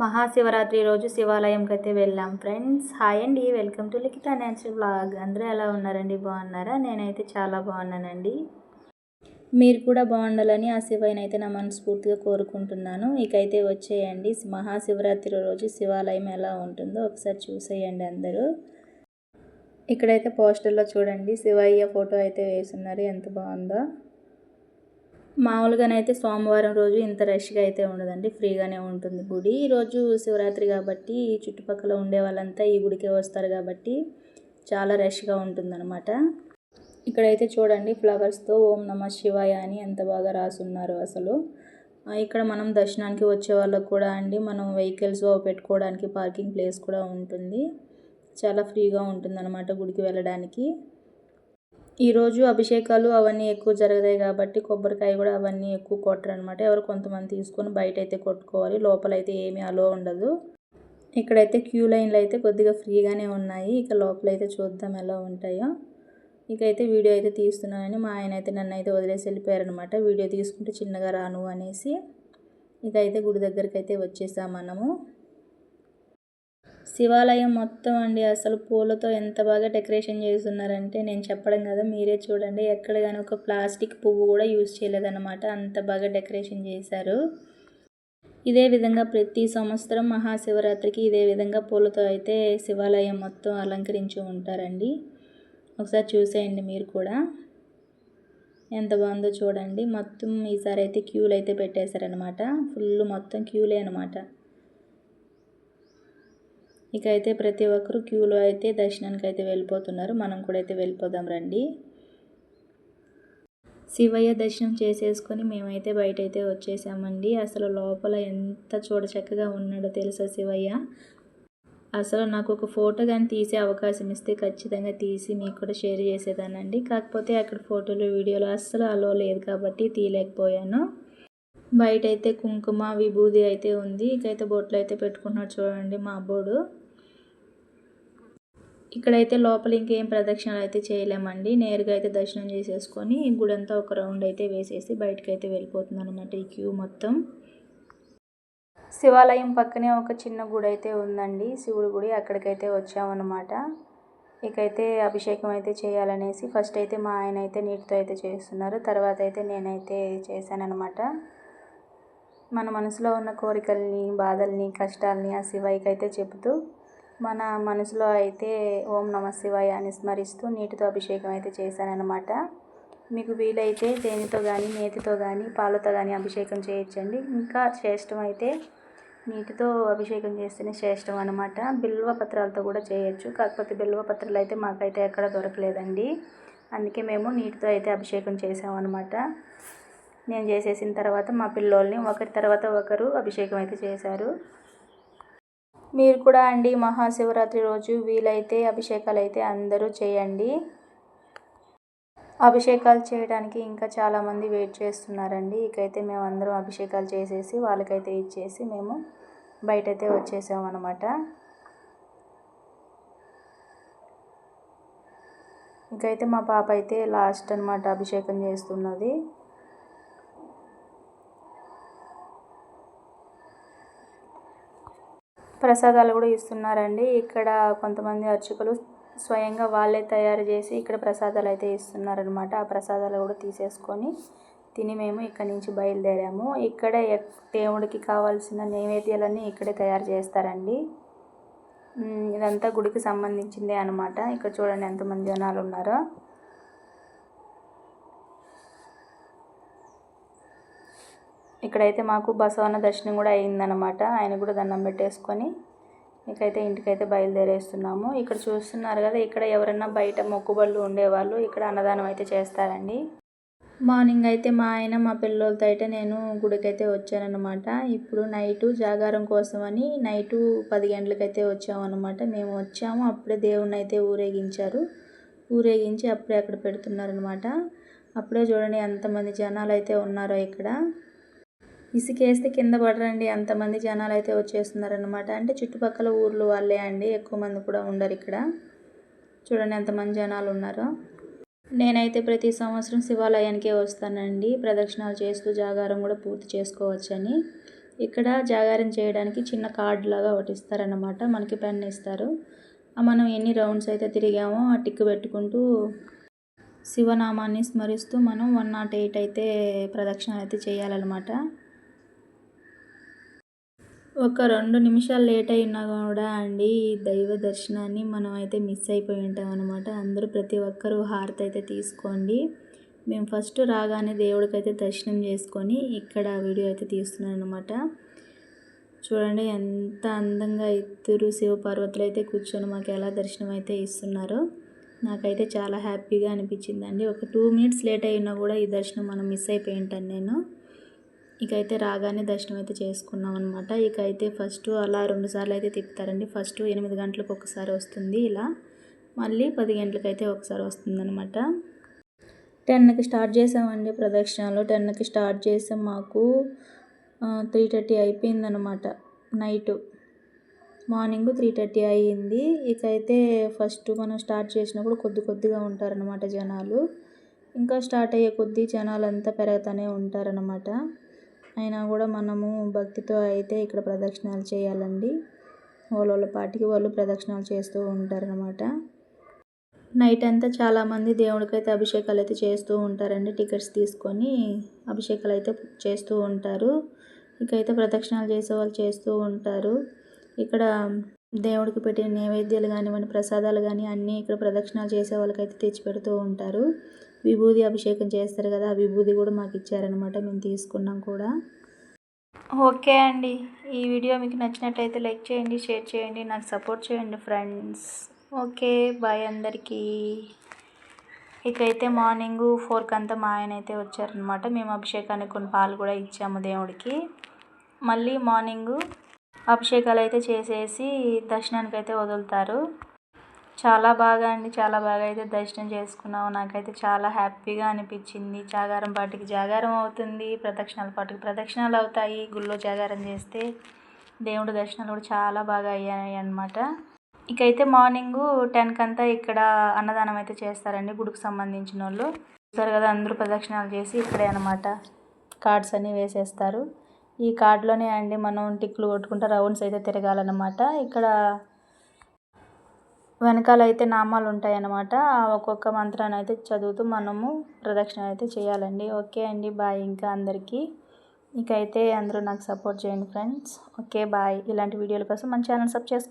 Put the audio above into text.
మహాశివరాత్రి రోజు శివాలయంకి అయితే వెళ్ళాం. ఫ్రెండ్స్ హాయ్ అండి. Welcome to Likhita natural blog అందరూ ఎలా ఉన్నారండి? బాగున్నారా? నేనైతే చాలా బాగున్నానండి. మీరు కూడా బాగుండాలని ఆ శివయ్యని నా మనస్ఫూర్తిగా కోరుకుంటున్నాను. ఇకైతే వచ్చేయండి. మహాశివరాత్రి రోజు శివాలయం ఎలా ఉంటుందో ఒకసారి చూసేయండి అందరూ. ఇక్కడైతే పోస్టర్లో చూడండి. శివయ్య ఫోటో అయితే వేసున్నారు. ఎంత బాగుందో. మామూలుగానైతే సోమవారం రోజు ఇంత రష్గా అయితే ఉండదండి ఫ్రీగానే ఉంటుంది గుడి. ఈరోజు శివరాత్రి కాబట్టి చుట్టుపక్కల ఉండే వాళ్ళంతా ఈ గుడికే వస్తారు కాబట్టి చాలా రష్గా ఉంటుందన్నమాట. ఇక్కడైతే చూడండి ఫ్లవర్స్తో ఓం నమ శివాయ అని ఎంత బాగా రాసున్నారు అసలు. ఇక్కడ మనం దర్శనానికి వచ్చే వాళ్ళకు కూడా అండి మనం వెహికల్స్ పెట్టుకోవడానికి పార్కింగ్ ప్లేస్ కూడా ఉంటుంది. చాలా ఫ్రీగా ఉంటుందన్నమాట గుడికి వెళ్ళడానికి. ఈరోజు అభిషేకాలు అవన్నీ ఎక్కువ జరుగుతాయి కాబట్టి కొబ్బరికాయ కూడా అవన్నీ ఎక్కువ కొట్టరు అనమాట ఎవరు కొంతమంది తీసుకొని బయట అయితే కొట్టుకోవాలి. లోపలైతే ఏమీ అలో ఉండదు. ఇక్కడైతే క్యూ లైన్లు అయితే కొద్దిగా ఫ్రీగానే ఉన్నాయి. ఇక లోపలైతే చూద్దాం ఎలా ఉంటాయో. ఇకైతే వీడియో అయితే తీస్తున్నానని మా ఆయన అయితే నన్ను అయితే వదిలేసి వెళ్ళిపోయారనమాట వీడియో తీసుకుంటే చిన్నగా రాను అనేసి. ఇక అయితే గుడి దగ్గరికి అయితే వచ్చేసాం మనము. శివాలయం మొత్తం అండి. అసలు పూలతో ఎంత బాగా డెకరేషన్ చేస్తున్నారంటే నేను చెప్పడం కదా మీరే చూడండి. ఎక్కడ కానీ ఒక ప్లాస్టిక్ పువ్వు కూడా యూజ్ చేయలేదన్నమాట. అంత బాగా డెకరేషన్ చేశారు. ఇదే విధంగా ప్రతి సంవత్సరం మహాశివరాత్రికి ఇదే విధంగా పూలతో అయితే శివాలయం మొత్తం అలంకరించి ఉంటారండి. ఒకసారి చూసేయండి మీరు కూడా. ఎంత బాగుందో చూడండి. మొత్తం ఈసారి అయితే క్యూలు అయితే పెట్టేశారనమాట ఫుల్ మొత్తం క్యూలే అనమాట ఇక అయితే ప్రతి ఒక్కరు క్యూలో అయితే దర్శనానికి అయితే వెళ్ళిపోతున్నారు. మనం కూడా అయితే వెళ్ళిపోదాం రండి. శివయ్య దర్శనం చేసేసుకొని మేమైతే బయట అయితే వచ్చేసామండి. అసలు లోపల ఎంత చూడచక్కగా ఉన్నాడో తెలుసా శివయ్య? అసలు నాకు ఒక ఫోటో కానీ తీసే అవకాశం ఇస్తే ఖచ్చితంగా తీసి మీకు కూడా షేర్ చేసేదానండి. కాకపోతే అక్కడ ఫోటోలు వీడియోలు అస్సలు అలో లేదు కాబట్టి తీయలేకపోయాను. బయట అయితే కుంకుమ విభూది అయితే ఉంది. ఇకైతే బొట్లు అయితే పెట్టుకున్నాడు చూడండి మా అబ్బోడు. ఇక్కడైతే లోపల ఇంకేం ప్రదక్షిణలు అయితే చేయలేమండి. నేరుగా అయితే దర్శనం చేసేసుకొని గుడంతా ఒక రౌండ్ అయితే వేసేసి బయటకు అయితే వెళ్ళిపోతుంది అనమాట ఈ క్యూ మొత్తం. శివాలయం పక్కనే ఒక చిన్న గుడి అయితే ఉందండి. శివుడి గుడి అక్కడికైతే వచ్చామన్నమాట. ఇకైతే అభిషేకం అయితే చేయాలనేసి ఫస్ట్ అయితే మా ఆయన అయితే నీటితో అయితే చేస్తున్నారు. తర్వాత అయితే నేనైతే చేశానన్నమాట. మన మనసులో ఉన్న కోరికల్ని బాధల్ని కష్టాలని ఆ శివయ్యకైతే చెబుతూ మన మనసులో అయితే ఓం నమ శివాయ అని స్మరిస్తూ నీటితో అభిషేకం అయితే చేశానన్నమాట. మీకు వీలైతే తేనెతో కానీ నేతితో కానీ పాలతో కానీ అభిషేకం చేయొచ్చండి. ఇంకా శ్రేష్టం అయితే నీటితో అభిషేకం చేస్తేనే శ్రేష్టం అనమాట బిల్వ పత్రాలతో కూడా చేయొచ్చు. కాకపోతే బిల్వ పత్రాలు అయితే మాకైతే ఎక్కడ దొరకలేదండి. అందుకే మేము నీటితో అయితే అభిషేకం చేసామన్నమాట నేను చేసేసిన తర్వాత మా పిల్లోల్ని ఒకరి తర్వాత ఒకరు అభిషేకం అయితే చేశారు. మీరు కూడా అండి మహాశివరాత్రి రోజు వీలైతే అభిషేకాలు అయితే అందరూ చేయండి. అభిషేకాలు చేయడానికి ఇంకా చాలామంది వెయిట్ చేస్తున్నారండి. ఇకైతే మేము అందరం అభిషేకాలు చేసేసి వాళ్ళకైతే ఇచ్చేసి మేము బయటైతే వచ్చేసామన్నమాట. ఇంకైతే మా పాప అయితే లాస్ట్ అనమాట అభిషేకం చేస్తున్నది. ప్రసాదాలు కూడా ఇస్తున్నారండి. ఇక్కడ కొంతమంది అర్చకులు స్వయంగా వాళ్ళే తయారు చేసి ఇక్కడ ప్రసాదాలు అయితే ఇస్తున్నారనమాట ఆ ప్రసాదాలు కూడా తీసేసుకొని తిని మేము ఇక్కడ నుంచి బయలుదేరాము. ఇక్కడే దేవుడికి కావాల్సిన నైవేద్యాలన్నీ ఇక్కడే తయారు చేస్తారండి. ఇదంతా గుడికి సంబంధించిందే అనమాట ఇక్కడ చూడండి ఎంతమంది జనాలు ఉన్నారో. ఇక్కడైతే మాకు బసవన్న దర్శనం కూడా అయిందనమాట ఆయన కూడా దండం పెట్టేసుకొని ఇకైతే ఇంటికైతే బయలుదేరేస్తున్నాము. ఇక్కడ చూస్తున్నారు కదా ఇక్కడ ఎవరైనా బయట మొక్కుబళ్ళు ఉండేవాళ్ళు ఇక్కడ అన్నదానం అయితే చేస్తారండి. మార్నింగ్ అయితే మా ఆయన మా పిల్లలతో అయితే నేను గుడికైతే వచ్చానమాట ఇప్పుడు నైటు జాగారం కోసమని నైటు పది గంటలకైతే వచ్చామన్నమాట. మేము వచ్చాము అప్పుడే దేవుణ్ణి అయితే ఊరేగించారు. ఊరేగించి అప్పుడే అక్కడ పెడుతున్నారనమాట అప్పుడే చూడండి ఎంతమంది జనాలు అయితే ఉన్నారో ఇక్కడ. ఇసుకేస్తే కింద పడరండి. అంతమంది జనాలు అయితే వచ్చేస్తున్నారనమాట అంటే చుట్టుపక్కల ఊర్లు వాళ్ళే అండి. ఎక్కువ మంది కూడా ఉండరు ఇక్కడ. చూడండి ఎంతమంది జనాలు ఉన్నారో. నేనైతే ప్రతి సంవత్సరం శివాలయానికే వస్తానండి. ప్రదక్షిణాలు చేస్తూ జాగారం కూడా పూర్తి చేసుకోవచ్చని. ఇక్కడ జాగారం చేయడానికి చిన్న కార్డు లాగా ఒకటి ఇస్తారనమాట మనకి పెన్ ఇస్తారు. మనం ఎన్ని రౌండ్స్ అయితే తిరిగామో ఆ టిక్ పెట్టుకుంటూ శివనామాన్ని స్మరిస్తూ మనం వన్ నాట్ ఎయిట్ అయితే ప్రదక్షిణ అయితే చేయాలన్నమాట. ఒక రెండు నిమిషాలు లేట్ అయినా కూడా అండి ఈ దైవ దర్శనాన్ని మనం అయితే మిస్ అయిపోయి ఉంటాం అనమాట అందరూ ప్రతి ఒక్కరూ హారతి అయితే తీసుకోండి. మేము ఫస్ట్ రాగానే దేవుడికి అయితే దర్శనం చేసుకొని ఇక్కడ వీడియో అయితే తీస్తున్నాను అనమాట చూడండి ఎంత అందంగా ఇద్దరు శివపార్వతులు అయితే కూర్చొని మాకు ఎలా దర్శనం అయితే ఇస్తున్నారో. నాకైతే చాలా హ్యాపీగా అనిపించిందండి. ఒక టూ మినిట్స్ లేట్ అయినా కూడా ఈ దర్శనం మనం మిస్ అయిపోయి ఉంటాను నేను. ఇక అయితే రాగానే దర్శనం అయితే చేసుకున్నాం అనమాట ఇక అయితే ఫస్ట్ అలా రెండు సార్లు అయితే తిప్పుతారండి. ఫస్ట్ ఎనిమిది గంటలకు ఒకసారి వస్తుంది ఇలా. మళ్ళీ పది గంటలకు అయితే ఒకసారి వస్తుందన్నమాట. టెన్కి స్టార్ట్ చేసామండి ప్రదక్షిణలు. టెన్కి స్టార్ట్ చేసాం మాకు త్రీ థర్టీ అయిపోయిందనమాట నైట్. మార్నింగ్ త్రీ థర్టీ అయ్యింది. ఇక అయితే ఫస్ట్ మనం స్టార్ట్ చేసినప్పుడు కొద్ది కొద్దిగా ఉంటారనమాట జనాలు. ఇంకా స్టార్ట్ అయ్యే కొద్దీ జనాలు అంతా పెరుగుతూనే ఉంటారనమాట అయినా కూడా మనము భక్తితో అయితే ఇక్కడ ప్రదక్షిణాలు చేయాలండి. వాళ్ళ వాళ్ళ పాటికి వాళ్ళు ప్రదక్షిణాలు చేస్తూ ఉంటారనమాట నైట్ అంతా చాలామంది దేవుడికి అయితే అభిషేకాలు అయితే చేస్తూ ఉంటారండి. టికెట్స్ తీసుకొని అభిషేకాలు అయితే చేస్తూ ఉంటారు. ఇకైతే ప్రదక్షిణాలు చేసే వాళ్ళు చేస్తూ ఉంటారు. ఇక్కడ దేవుడికి పెట్టిన నైవేద్యాలు కానివ్వండి ప్రసాదాలు కానీ అన్నీ ఇక్కడ ప్రదక్షిణాలు చేసే వాళ్ళకైతే తెచ్చి పెడుతూ ఉంటారు. విభూది అభిషేకం చేస్తారు కదా ఆ విభూది కూడా మాకు ఇచ్చారనమాట మేము తీసుకున్నాం కూడా. ఓకే అండి. ఈ వీడియో మీకు నచ్చినట్లయితే లైక్ చేయండి షేర్ చేయండి నాకు సపోర్ట్ చేయండి ఫ్రెండ్స్. ఓకే బాయ్ అందరికీ. ఇకైతే మార్నింగ్ ఫోర్కి అంతా మా ఆయన అయితే వచ్చారనమాట మేము అభిషేకానికి కొన్ని పాలు కూడా ఇచ్చాము దేవుడికి. మళ్ళీ మార్నింగు అభిషేకాలు అయితే చేసేసి దర్శనానికి అయితే వదులుతారు. చాలా బాగా అండి చాలా బాగా అయితే దర్శనం చేసుకున్నాము నాకైతే చాలా హ్యాపీగా అనిపించింది. జాగారం పాటికి జాగారం అవుతుంది ప్రదక్షిణాల పాటికి ప్రదక్షిణాలు అవుతాయి. గుళ్ళో జాగారం చేస్తే దేవుడి దర్శనాలు కూడా చాలా బాగా అయ్యాయి అనమాట ఇకైతే మార్నింగ్ టెన్కి అంతా ఇక్కడ అన్నదానం అయితే చేస్తారండి గుడికి సంబంధించిన వాళ్ళు చూస్తారు కదా అందరూ ప్రదక్షిణాలు చేసి ఇక్కడే అనమాట కార్డ్స్ అన్నీ వేసేస్తారు. ఈ కార్డులోనే అండి మనం టిక్లు కొట్టుకుంటా రౌండ్స్ అయితే తిరగాలన్నమాట. ఇక్కడ వెనకాల అయితే నామాలు ఉంటాయి అన్నమాట ఒక్కొక్క మంత్రాన్ని అయితే చదువుతూ మనము ప్రదక్షిణ అయితే చేయాలండి. ఓకే అండి బాయ్ ఇంకా అందరికీ. ఇకైతే అందరూ నాకు సపోర్ట్ చేయండి ఫ్రెండ్స్. Okay bye. ఇలాంటి వీడియోల కోసం మన ఛానల్ సబ్ చేసుకో